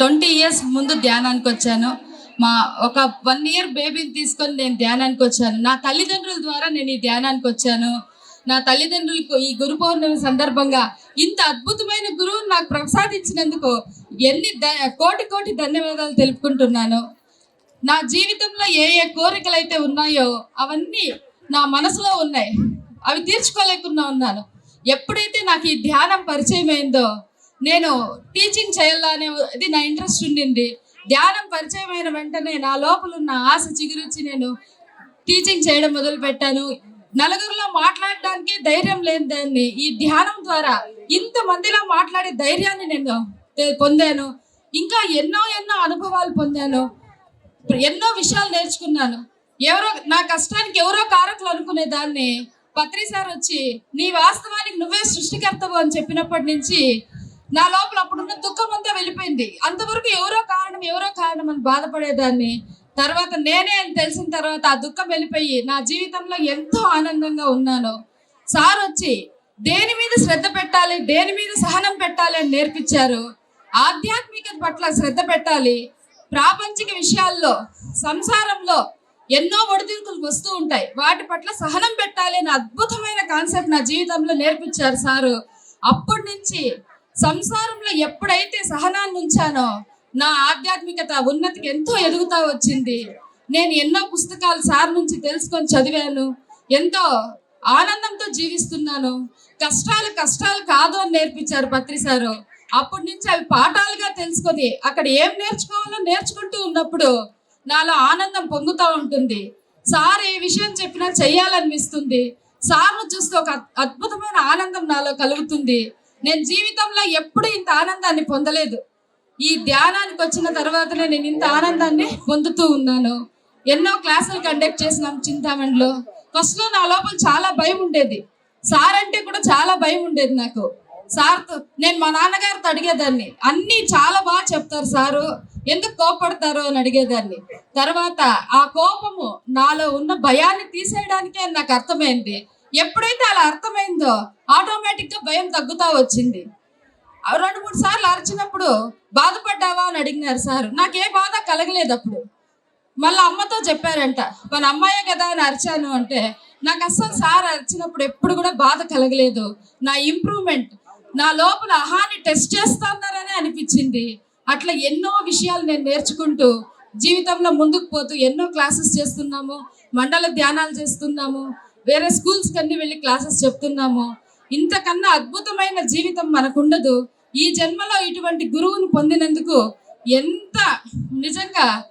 Twenty years ముందు ధ్యానానికి వచ్చాను. మా ఒక వన్ ఇయర్ బేబీని తీసుకొని నేను ధ్యానానికి వచ్చాను. నా తల్లిదండ్రుల ద్వారా నేను ఈ ధ్యానానికి వచ్చాను. నా తల్లిదండ్రులకు ఈ గురు పౌర్ణమి సందర్భంగా ఇంత అద్భుతమైన గురువు నాకు ప్రసాదించినందుకు ఎన్ని కోటి కోటి ధన్యవాదాలు తెలుపుకుంటున్నాను. నా జీవితంలో ఏ ఏ కోరికలు అయితే ఉన్నాయో అవన్నీ నా మనసులో ఉన్నాయి. అవి తీర్చుకోలేకుండా ఉన్నాను. ఎప్పుడైతే నాకు ఈ ధ్యానం పరిచయం అయిందో నేను టీచింగ్ చేయాలనే ఇది నా ఇంట్రెస్ట్ ఉండింది. ధ్యానం పరిచయం అయిన వెంటనే నా లోపల ఉన్న ఆశ చిగురించి నేను టీచింగ్ చేయడం మొదలు పెట్టాను. నలుగురిలో మాట్లాడడానికి ధైర్యం లేని దాన్ని ఈ ధ్యానం ద్వారా ఇంతమందిలో మాట్లాడే ధైర్యాన్ని నేను పొందాను. ఇంకా ఎన్నో ఎన్నో అనుభవాలు పొందాను. ఎన్నో విషయాలు నేర్చుకున్నాను. ఎవరో నా కష్టానికి ఎవరో కారకులు అనుకునే దాన్ని పత్రి సార్ వచ్చి నీ వాస్తవానికి నువ్వే సృష్టికర్తవు అని చెప్పినప్పటి నుంచి నా లోపల అప్పుడున్న దుఃఖం అంతా వెళ్ళిపోయింది. అంతవరకు ఎవరో కారణం ఎవరో కారణం అని బాధపడేదాన్ని. తర్వాత నేనే అని తెలిసిన తర్వాత ఆ దుఃఖం వెళ్ళిపోయి నా జీవితంలో ఎంతో ఆనందంగా ఉన్నాను. సార్ వచ్చి దేని మీద శ్రద్ధ పెట్టాలి? దేని మీద సహనం పెట్టాలి? అని నేర్పించారు. ఆధ్యాత్మికత పట్ల శ్రద్ధ పెట్టాలి. ప్రాపంచిక విషయాల్లో సంసారంలో ఎన్నో ఒడిదుడుకులు వస్తూ ఉంటాయి. వాటి పట్ల సహనం పెట్టాలి అనే అద్భుతమైన కాన్సెప్ట్ నా జీవితంలో నేర్పించారు సారు. అప్పటి నుంచి సంసారంలో ఎప్పుడైతే సహనాన్ని ఉంచానో నా ఆధ్యాత్మికత ఉన్నతికి ఎంతో ఎదుగుతా వచ్చింది. నేను ఎన్నో పుస్తకాలు సార్ నుంచి తెలుసుకొని చదివాను. ఎంతో ఆనందంతో జీవిస్తున్నాను. కష్టాలు కష్టాలు కాదు అని నేర్పించారు పత్రి సారు. అప్పటి నుంచి అవి పాఠాలుగా తెలుసుకొని అక్కడ ఏం నేర్చుకోవాలో నేర్చుకుంటూ ఉన్నప్పుడు నాలో ఆనందం పొంగుతూ ఉంటుంది. సార్ ఏ విషయం చెప్పినా చెయ్యాలనిపిస్తుంది. సార్ను చూస్తే ఒక అద్భుతమైన ఆనందం నాలో కలుగుతుంది. నేను జీవితంలో ఎప్పుడు ఇంత ఆనందాన్ని పొందలేదు. ఈ ధ్యానానికి వచ్చిన తర్వాతనే నేను ఇంత ఆనందాన్ని పొందుతూ ఉన్నాను. ఎన్నో క్లాసులు కండక్ట్ చేసినాం చింతామణిలో. ఫస్ట్లో నా లోపల చాలా భయం ఉండేది. సార్ అంటే కూడా చాలా భయం ఉండేది నాకు. సార్తో నేను మా నాన్నగారితో అడిగేదాన్ని. అన్నీ చాలా బాగా చెప్తారు సారు. ఎందుకు కోపడతారు అని అడిగేదాన్ని. తర్వాత ఆ కోపము నాలో ఉన్న భయాన్ని తీసేయడానికే నాకు అర్థమైంది. ఎప్పుడైతే అలా అర్థమైందో ఆటోమేటిక్గా భయం తగ్గుతా వచ్చింది. రెండు మూడు సార్లు అరిచినప్పుడు బాధపడ్డావా అని అడిగినారు సార్. నాకే బాధ కలగలేదు అప్పుడు. మళ్ళీ అమ్మతో చెప్పారంట మన అమ్మాయే కదా అని అరిచాను అంటే నాకు అస్సలు సార్ అరిచినప్పుడు ఎప్పుడు కూడా బాధ కలగలేదు. నా ఇంప్రూవ్మెంట్ నా లోపల అహాన్ని టెస్ట్ చేస్తున్నారని అనిపించింది. అట్లా ఎన్నో విషయాలు నేను నేర్చుకుంటూ జీవితంలో ముందుకు పోతూ ఎన్నో క్లాసెస్ చేస్తున్నాము మండల ధ్యానాలు చేస్తున్నాము వేరే స్కూల్స్ కన్నీ వెళ్ళి క్లాసెస్ చెప్తున్నాము. ఇంతకన్నా అద్భుతమైన జీవితం మనకుండదు. ఈ జన్మలో ఇటువంటి గురువుని పొందినందుకు ఎంత నిజంగా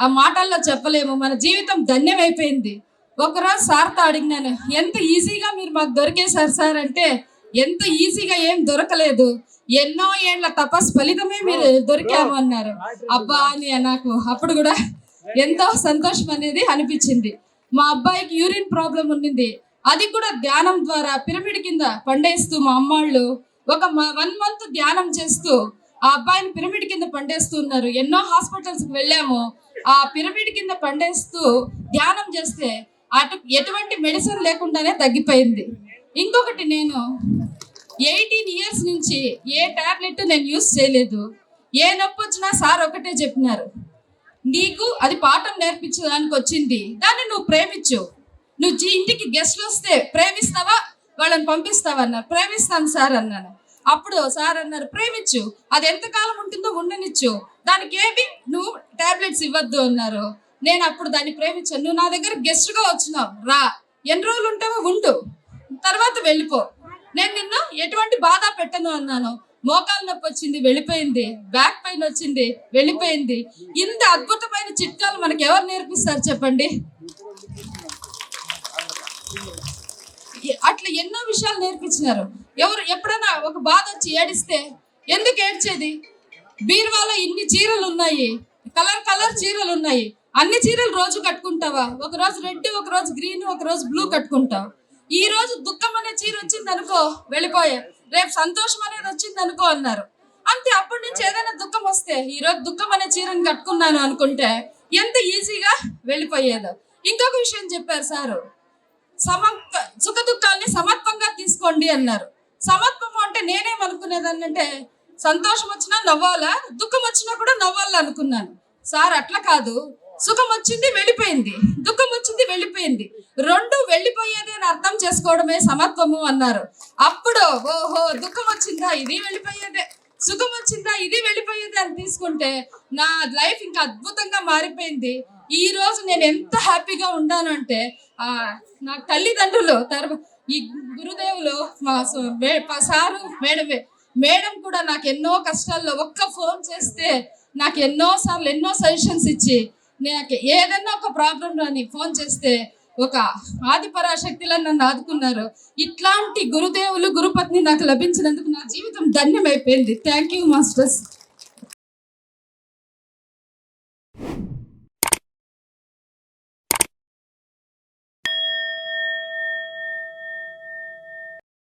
ఆ మాటల్లో చెప్పలేము. మన జీవితం ధన్యమైపోయింది. ఒకరోజు సార్తో అడిగినాను ఎంత ఈజీగా మీరు మాకు దొరికేశారు సార్? అంటే ఎంత ఈజీగా ఏం దొరకలేదు. ఎన్నో ఏళ్ళ తపస్ ఫలితమే మీరు దొరికాము అన్నారు. అబ్బా అని నాకు అప్పుడు కూడా ఎంతో సంతోషం అనేది అనిపించింది. మా అబ్బాయికి యూరిన్ ప్రాబ్లం ఉండింది అది కూడా ధ్యానం ద్వారా పిరమిడ్ కింద పండేస్తూ మా అమ్మాళ్ళు ఒక వన్ మంత్ ధ్యానం చేస్తూ ఆ అబ్బాయిని పిరమిడ్ కింద పండేస్తూ ఉన్నారు. ఎన్నో హాస్పిటల్స్కి వెళ్ళాము. ఆ పిరమిడ్ కింద పండేస్తూ ధ్యానం చేస్తే అటు ఎటువంటి మెడిసిన్ లేకుండానే తగ్గిపోయింది. ఇంకొకటి నేను ఎయిటీన్ ఇయర్స్ నుంచి ఏ టాబ్లెట్ నేను యూస్ చేయలేదు. ఏ నొప్పి వచ్చినా సార్ ఒకటే చెప్పినారు. నీకు అది పాఠం నేర్పించడానికి వచ్చింది దాన్ని నువ్వు ప్రేమించు. నువ్వు జీ- ఇంటికి గెస్ట్లు వస్తే ప్రేమిస్తావా? వాళ్ళని పంపిస్తావా అన్నారు. ప్రేమిస్తాను సార్ అన్నాను. అప్పుడు సార్ అన్నారు ప్రేమించు. అది ఎంతకాలం ఉంటుందో ఉండనిచ్చు. దానికి ఏమి? నువ్వు టాబ్లెట్స్ ఇవ్వద్దు అన్నారు. నేను అప్పుడు దాన్ని ప్రేమించాను నువ్వు నా దగ్గర గెస్ట్గా వచ్చినావు. రా. ఎన్ని రోజులు ఉంటావో ఉండు. తర్వాత వెళ్ళిపో. నేను నిన్ను ఎటువంటి బాధ పెట్టను అన్నాను. మోకాలు నొప్పి వచ్చింది వెళ్ళిపోయింది. బ్యాక్ పెయిన్ వచ్చింది వెళ్ళిపోయింది. ఇంత అద్భుతమైన చిట్కాలు మనకి ఎవరు నేర్పిస్తారు చెప్పండి? అట్లా ఎన్నో విషయాలు నేర్పించినారు. ఎవరు ఎప్పుడైనా ఒక బాధ వచ్చి ఏడిస్తే ఎందుకు ఏడ్చేది? బీరువాలో ఇన్ని చీరలు ఉన్నాయి కలర్ కలర్ చీరలు ఉన్నాయి. అన్ని చీరలు రోజు కట్టుకుంటావా? ఒక రోజు రెడ్ ఒక రోజు గ్రీన్ ఒక రోజు బ్లూ కట్టుకుంటావు. ఈ రోజు దుఃఖం అనే చీర వచ్చింది అనుకో వెళ్ళిపోయా. రేపు సంతోషం అనేది వచ్చింది అనుకో అన్నారు. అంతే అప్పటి నుంచి ఏదైనా దుఃఖం వస్తే ఈరోజు దుఃఖం అనే చీరను కట్టుకున్నాను అనుకుంటే ఎంత ఈజీగా వెళ్ళిపోయేదో. ఇంకొక విషయం చెప్పారు సారు. సమ సుఖ దుఃఖాల్ని సమత్వంగా తీసుకోండి అన్నారు. సమత్వం అంటే నేనేమనుకునేదాన్ని అంటే సంతోషం వచ్చినా నవ్వాలా దుఃఖం వచ్చినా కూడా నవ్వాలా అనుకున్నాను సార్ అట్లా కాదు. సుఖం వచ్చింది వెళ్ళిపోయింది. దుఃఖం వచ్చింది వెళ్ళిపోయింది. రెండు వెళ్ళిపోయేది అని అర్థం చేసుకోవడమే సమత్వము అన్నారు. అప్పుడు ఓహో దుఃఖం వచ్చిందా? ఇది వెళ్ళిపోయేదే. సుఖం వచ్చిందా? ఇది వెళ్ళిపోయేది అని తీసుకుంటే నా లైఫ్ ఇంకా అద్భుతంగా మారిపోయింది. ఈ రోజు నేను ఎంత హ్యాపీగా ఉన్నానంటే ఆ నా తల్లిదండ్రులు తర్వాత ఈ గురుదేవులు మా సారు మేడమే మేడం కూడా నాకు ఎన్నో కష్టాల్లో ఒక్క ఫోన్ చేస్తే నాకు ఎన్నో సార్లు ఎన్నో సజెషన్స్ ఇచ్చి నాకు ఏదైనా ఒక ప్రాబ్లం రాని ఫోన్ చేస్తే ఒక ఆది పరాశక్తిలో నన్ను ఆదుకున్నారు. ఇట్లాంటి గురుదేవులు గురుపత్ని నాకు లభించినందుకు నా జీవితం ధన్యమైపోయింది. Thank you masters